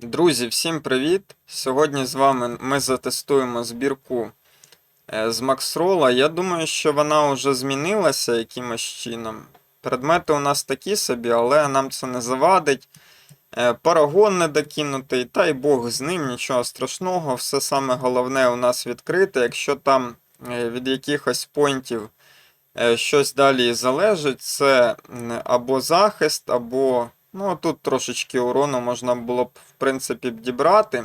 Друзі, всім привіт! Сьогодні з вами ми затестуємо збірку е, з Максрола. Я думаю, що вона вже змінилася якимось чином. Предмети у нас такі собі, але нам це не завадить. Е, Парагон не докинутий, та й Бог з ним, нічого страшного. Все саме головне у нас відкрите. Якщо там е, від якихось поінтів е, щось далі залежить, це або захист, або Ну, тут трошечки урону можна було б, в принципі, підібрати.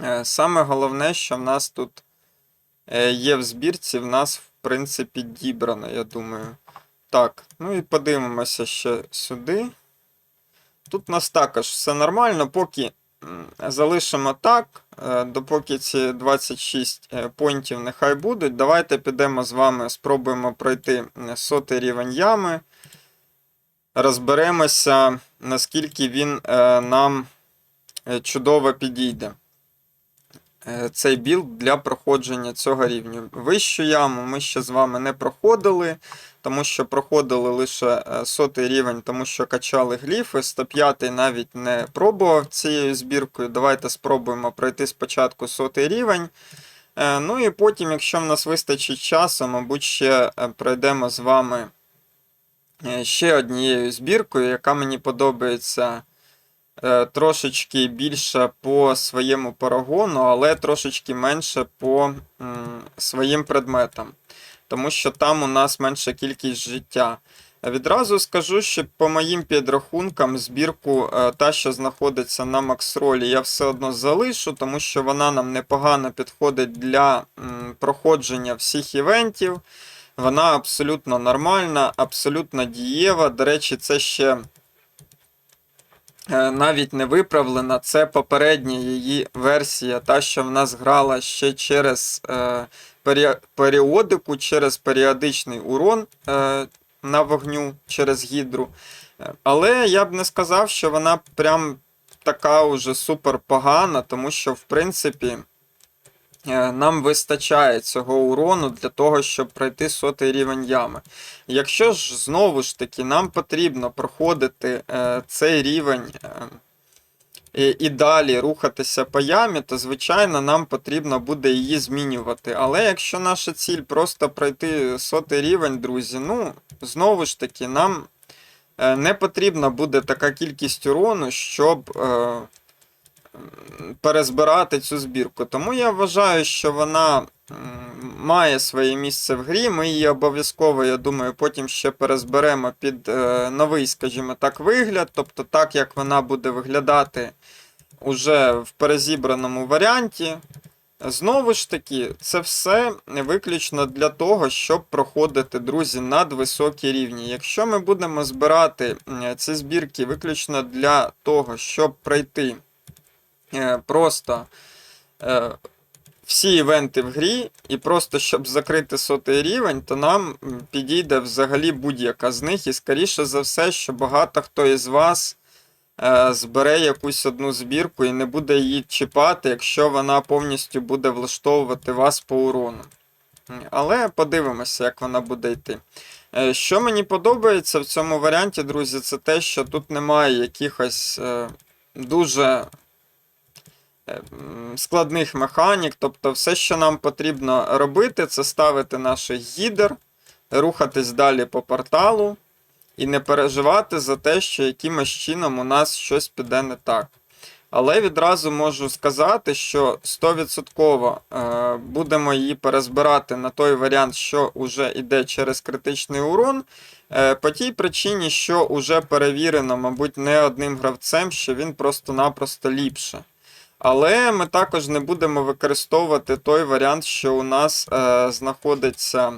Е, Саме головне, що в нас тут е, є в збірці, в нас, в принципі, дібрано, я думаю. Так, ну і подивимося ще сюди. Тут у нас також все нормально, поки залишимо так, е, допоки ці 26 е, поінтів нехай будуть. Давайте підемо з вами, спробуємо пройти сотий рівень ями розберемося, наскільки він е, нам е, чудово підійде. Е, Цей білд для проходження цього рівня. Вищу яму ми ще з вами не проходили, тому що проходили лише сотий рівень, тому що качали гліфи. 105 навіть не пробував цією збіркою. Давайте спробуємо пройти спочатку сотий рівень. Ну і потім, якщо в нас вистачить часу, мабуть, ще пройдемо з вами ще однією збіркою, яка мені подобається е, трошечки більше по своєму парагону, але трошечки менше по своїм предметам. Тому що там у нас менша кількість життя. Відразу скажу, що по моїм підрахункам збірку, е, та, що знаходиться на Максролі, я все одно залишу, тому що вона нам непогано підходить для проходження всіх івентів. Вона абсолютно нормальна, абсолютно дієва. До речі, це ще е, навіть не виправлена. Це попередня її версія, та, що в нас грала ще через е, періодику, через періодичний урон е, на вогню через гідру. Але я б не сказав, що вона прям така уже супер погана, тому що, в принципі. Е, Нам вистачає цього урону для того, щоб пройти сотий рівень ями. Якщо ж знову ж таки нам потрібно проходити е, цей рівень е, і, і далі рухатися по ямі, то звичайно нам потрібно буде її змінювати. Але якщо наша ціль просто пройти сотий рівень, друзі, ну знову ж таки, нам не потрібна буде така кількість урону, щоб. Е, перезбирати цю збірку. Тому я вважаю, що вона має своє місце в грі. Ми її обов'язково, я думаю, потім ще перезберемо під е, новий, скажімо так, вигляд. Тобто, так як вона буде виглядати уже в перезібраному варіанті. Знову ж таки, це все виключно для того, щоб проходити, друзі, надвисокі рівні. Якщо ми будемо збирати ці збірки виключно для того, щоб пройти просто е, всі івенти в грі, і просто щоб закрити сотий рівень, то нам підійде взагалі будь-яка з них. І скоріше за все, що багато хто із вас е, збере якусь одну збірку і не буде її чіпати, якщо вона повністю буде влаштовувати вас по урону. Але подивимося, як вона буде йти. Е, Що мені подобається в цьому варіанті, друзі, це те, що тут немає якихось е, дуже е, складних механік. Тобто, все, що нам потрібно робити, це ставити наш гідер, рухатись далі по порталу і не переживати за те, що якимось чином у нас щось піде не так. Але відразу можу сказати, що 100% е, будемо її перезбирати на той варіант, що вже йде через критичний урон. Е, По тій причині, що вже перевірено, мабуть, не одним гравцем, що він просто-напросто ліпше. Але ми також не будемо використовувати той варіант, що у нас е, знаходиться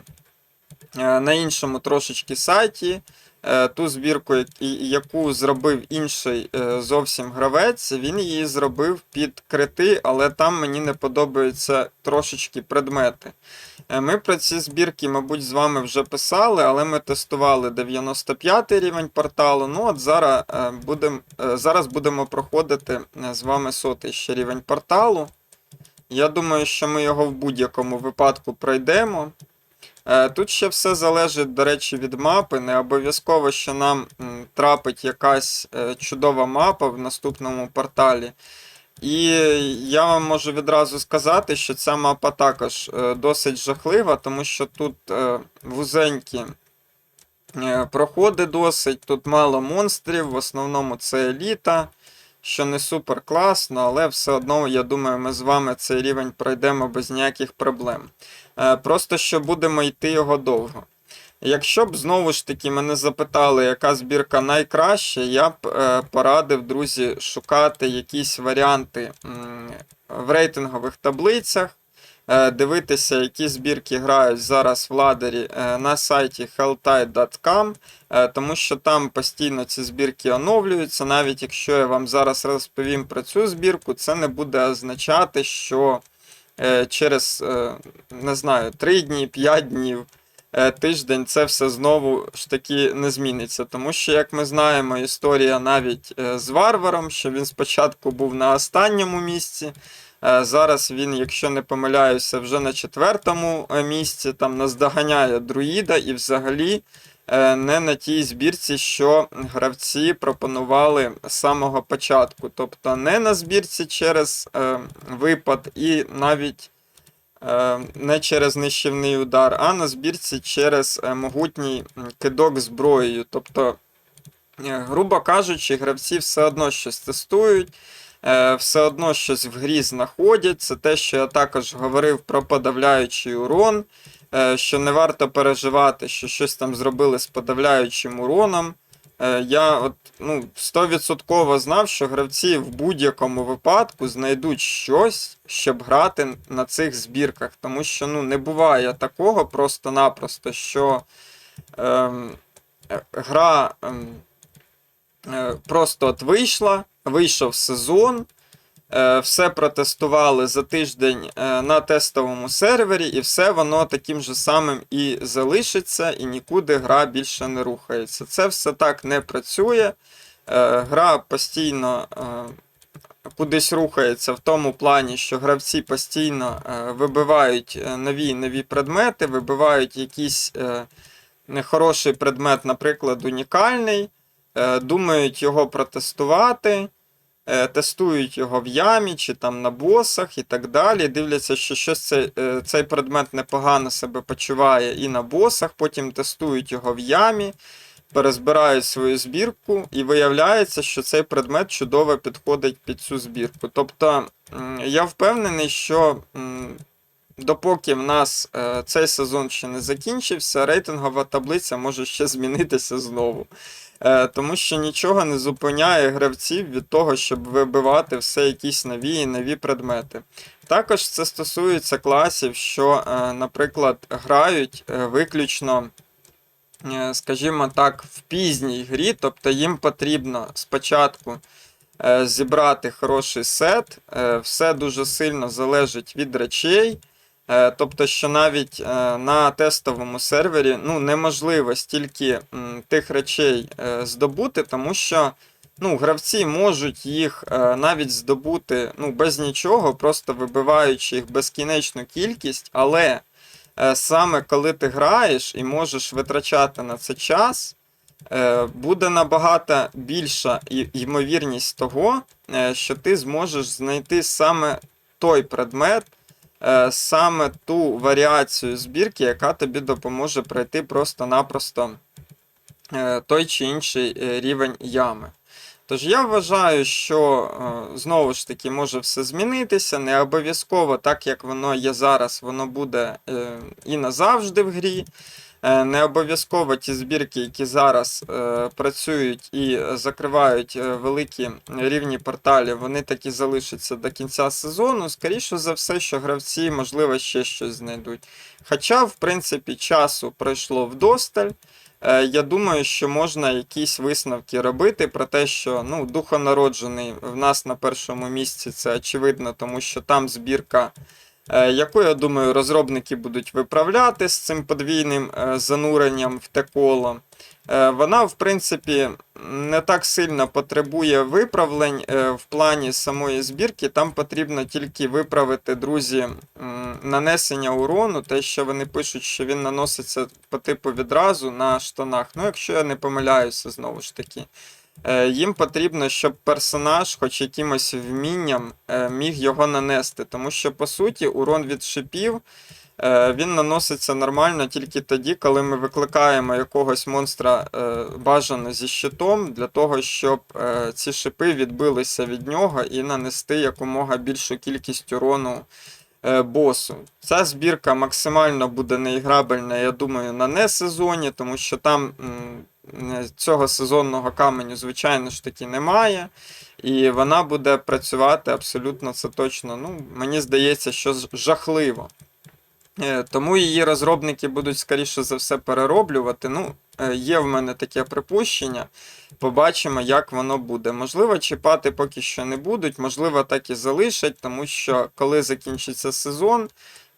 е, на іншому трошечки сайті. Е, ту збірку, яку зробив інший е, зовсім гравець, він її зробив під крити, але там мені не подобаються трошечки предмети. Е, Ми про ці збірки, мабуть, з вами вже писали, але ми тестували 95 рівень порталу. Ну от зараз, будем, зараз будемо проходити з вами сотий ще рівень порталу. Я думаю, що ми його в будь-якому випадку пройдемо. Е, Тут ще все залежить, до речі, від мапи. Не обов'язково, що нам трапить якась е, чудова мапа в наступному порталі. І я вам можу відразу сказати, що ця мапа також е, досить жахлива, тому що тут вузенькі проходи досить, тут мало монстрів, в основному це еліта, що не супер класно, але все одно, я думаю, ми з вами цей рівень пройдемо без ніяких проблем. Е, Просто що будемо йти його довго. Якщо б знову ж таки мене запитали, яка збірка найкраща, я б е, порадив, друзі, шукати якісь варіанти в рейтингових таблицях, дивитися, які збірки грають зараз в ладері е, на сайті helltide.com, е, тому що там постійно ці збірки оновлюються. Навіть якщо я вам зараз розповім про цю збірку, це не буде означати, що е, через е, не знаю, 3 дні, 5 днів е, тиждень це все знову ж таки не зміниться. Тому що, як ми знаємо, історія навіть е, з варваром, що він спочатку був на останньому місці. Е, Зараз він, якщо не помиляюся, вже на четвертому е, місці, там наздоганяє друїда і взагалі е, не на тій збірці, що гравці пропонували з самого початку. Тобто не на збірці через е, випад і навіть е, не через нищівний удар, а на збірці через могутній кидок зброєю. Тобто, грубо кажучи, гравці все одно щось тестують, все одно щось в грі знаходять. Це те, що я також говорив про подавляючий урон, е, що не варто переживати, що щось там зробили з подавляючим уроном. Е, Я от, ну, 100% знав, що гравці в будь-якому випадку знайдуть щось, щоб грати на цих збірках. Тому що ну, не буває такого просто-напросто, що ем, е, гра ем, е, просто от вийшла, вийшов сезон. е, Все протестували за тиждень е, на тестовому сервері, і все воно таким же самим і залишиться, і нікуди гра більше не рухається. Це все так не працює. Е, Гра постійно кудись рухається в тому плані, що гравці постійно вибивають нові нові предмети, вибивають якийсь нехороший предмет, наприклад, унікальний, думають його протестувати. Е, Тестують його в ямі чи там на босах і так далі. Дивляться, що щось цей, е, цей предмет непогано себе почуває і на босах, потім тестують його в ямі, перезбирають свою збірку, і виявляється, що цей предмет чудово підходить під цю збірку. Тобто я впевнений, що допоки в нас е, цей сезон ще не закінчився, рейтингова таблиця може ще змінитися знову. Е, Тому що нічого не зупиняє гравців від того, щоб вибивати все якісь нові і нові предмети. Також це стосується класів, що, е, наприклад, грають е, виключно, скажімо так, в пізній грі, тобто їм потрібно спочатку зібрати хороший сет, все дуже сильно залежить від речей. Е, Тобто, що навіть е, на тестовому сервері ну, неможливо стільки тих речей е, здобути, тому що ну, гравці можуть їх навіть здобути ну, без нічого, просто вибиваючи їх безкінечну кількість, але саме коли ти граєш і можеш витрачати на це час, буде набагато більша ймовірність того, що ти зможеш знайти саме той предмет, саме ту варіацію збірки, яка тобі допоможе пройти просто-напросто е, той чи інший е, рівень ями. Тож я вважаю, що е, знову ж таки може все змінитися. Не обов'язково, так як воно є зараз, воно буде е, і назавжди в грі. Е, Не обов'язково ті збірки, які зараз е, працюють і закривають е, великі рівні порталів, вони так і залишаться до кінця сезону. Скоріше за все, що гравці, можливо, ще щось знайдуть. Хоча, в принципі, часу пройшло вдосталь. Я думаю, що можна якісь висновки робити про те, що ну, духонароджений в нас на першому місці це очевидно, тому що там збірка, яку, я думаю, розробники будуть виправляти з цим подвійним е, зануренням в те коло. Е, Вона, в принципі, не так сильно потребує виправлень е, в плані самої збірки. Там потрібно тільки виправити, друзі, нанесення урону, те, що вони пишуть, що він наноситься по типу відразу на штанах. Ну, якщо я не помиляюся, знову ж таки. Е, Їм потрібно, щоб персонаж, хоч якимось вмінням, е, міг його нанести. Тому що, по суті, урон від шипів е, він наноситься нормально тільки тоді, коли ми викликаємо якогось монстра бажано зі щитом, для того, щоб ці шипи відбилися від нього і нанести якомога більшу кількість урону босу. Ця збірка максимально буде неіграбельна, я думаю, на не сезоні, тому що там цього сезонного каменю, звичайно ж таки, немає. І вона буде працювати абсолютно це точно. Ну, мені здається, що жахливо. Е, Тому її розробники будуть, скоріше за все, перероблювати. Ну, е, є в мене таке припущення. Побачимо, як воно буде. Можливо, чіпати поки що не будуть, можливо, так і залишать, тому що коли закінчиться сезон, е,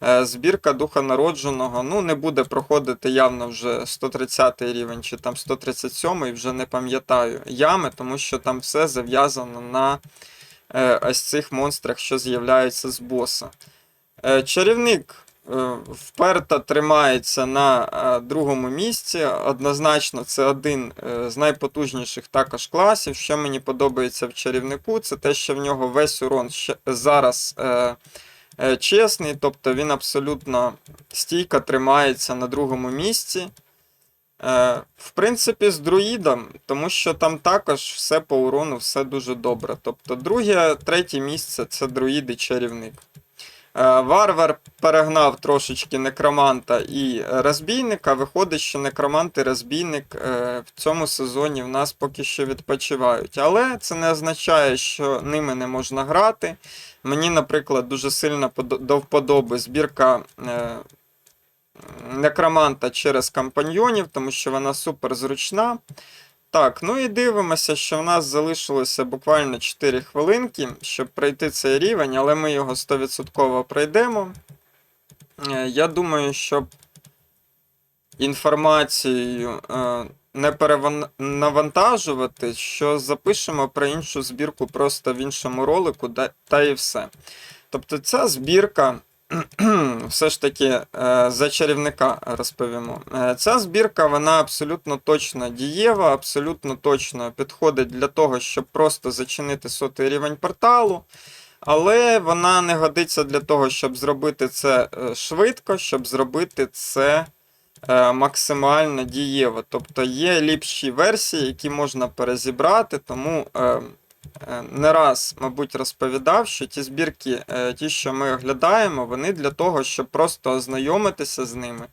збірка духа народженого ну, не буде проходити явно вже 130 рівень чи там 137, вже не пам'ятаю ями, тому що там все зав'язано на е, ось цих монстрах, що з'являються з боса. Е, Чарівник е, вперто тримається на е, другому місці. Однозначно, це один е, з найпотужніших також класів. Що мені подобається в чарівнику, це те, що в нього весь урон зараз е, е, чесний, тобто він абсолютно стійко тримається на другому місці. Е, В принципі, з друїдом, тому що там також все по урону, все дуже добре. Тобто, друге, третє місце це друїд і чарівник. Е, Варвар перегнав трошечки некроманта і розбійника. Виходить, що некромант і розбійник е, в цьому сезоні в нас поки що відпочивають. Але це не означає, що ними не можна грати. Мені, наприклад, дуже сильно до вподоби збірка е, некроманта через компаньйонів, тому що вона супер зручна. Так, ну і дивимося, що в нас залишилося буквально 4 хвилинки, щоб пройти цей рівень, але ми його 100% пройдемо. Е, Я думаю, щоб інформацією е, не перенавантажувати, що запишемо про іншу збірку просто в іншому ролику, та і все. Тобто ця збірка. Все ж таки е, за чарівника розповімо. Е, Ця збірка вона абсолютно точно дієва, абсолютно точно підходить для того, щоб просто зачинити сотий рівень порталу. Але вона не годиться для того, щоб зробити це е, швидко, щоб зробити це максимально дієво. Тобто є ліпші версії, які можна перезібрати, тому не раз, мабуть, розповідав, що ті збірки, е, ті, що ми оглядаємо, вони для того, щоб просто ознайомитися з ними.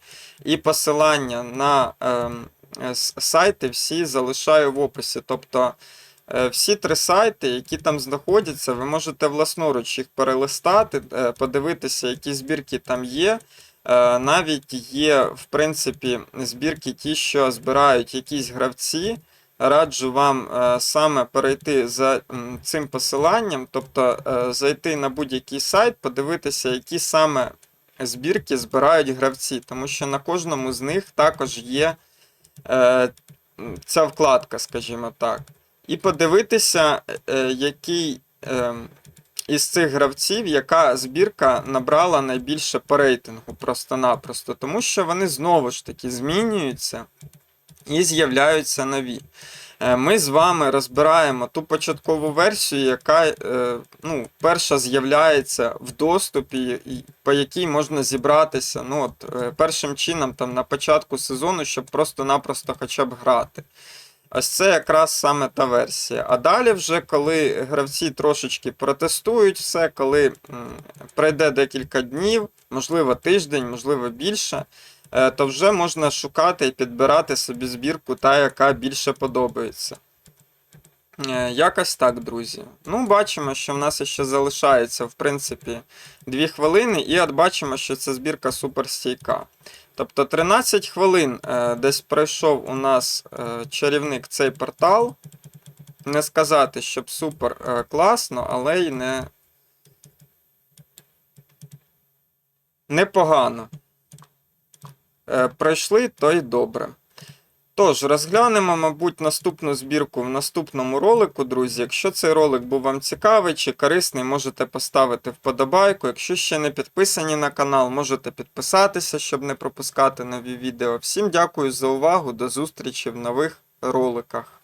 І посилання на е, сайти всі залишаю в описі. Тобто е, всі три сайти, які там знаходяться, ви можете власноруч їх перелистати, е, подивитися, які збірки там є. Е, Навіть є, в принципі, збірки ті, що збирають якісь гравці. Раджу вам е, саме перейти за цим посиланням, тобто е, зайти на будь-який сайт, подивитися, які саме збірки збирають гравці, тому що на кожному з них також є е, ця вкладка, скажімо так. І подивитися, який е, із цих гравців, яка збірка набрала найбільше по рейтингу просто-напросто, тому що вони знову ж таки змінюються і з'являються нові. Е, Ми з вами розбираємо ту початкову версію, яка е, ну, перша з'являється в доступі, по якій можна зібратися ну, от, е, першим чином там, на початку сезону, щоб просто-напросто хоча б грати. Ось це якраз саме та версія. А далі, вже коли гравці трошечки протестують все, коли пройде декілька днів, можливо тиждень, можливо більше, то вже можна шукати і підбирати собі збірку, та, яка більше подобається. Е, Якось так, друзі. Ну, бачимо, що в нас ще залишається, в принципі, 2 хвилини, і от бачимо, що ця збірка суперстійка. Тобто 13 хвилин е, десь пройшов у нас е, чарівник цей портал. Не сказати, щоб супер е, класно, але й не. Непогано. Е, пройшли, то й добре. Тож, розглянемо, мабуть, наступну збірку в наступному ролику, друзі. Якщо цей ролик був вам цікавий чи корисний, можете поставити вподобайку. Якщо ще не підписані на канал, можете підписатися, щоб не пропускати нові відео. Всім дякую за увагу, до зустрічі в нових роликах.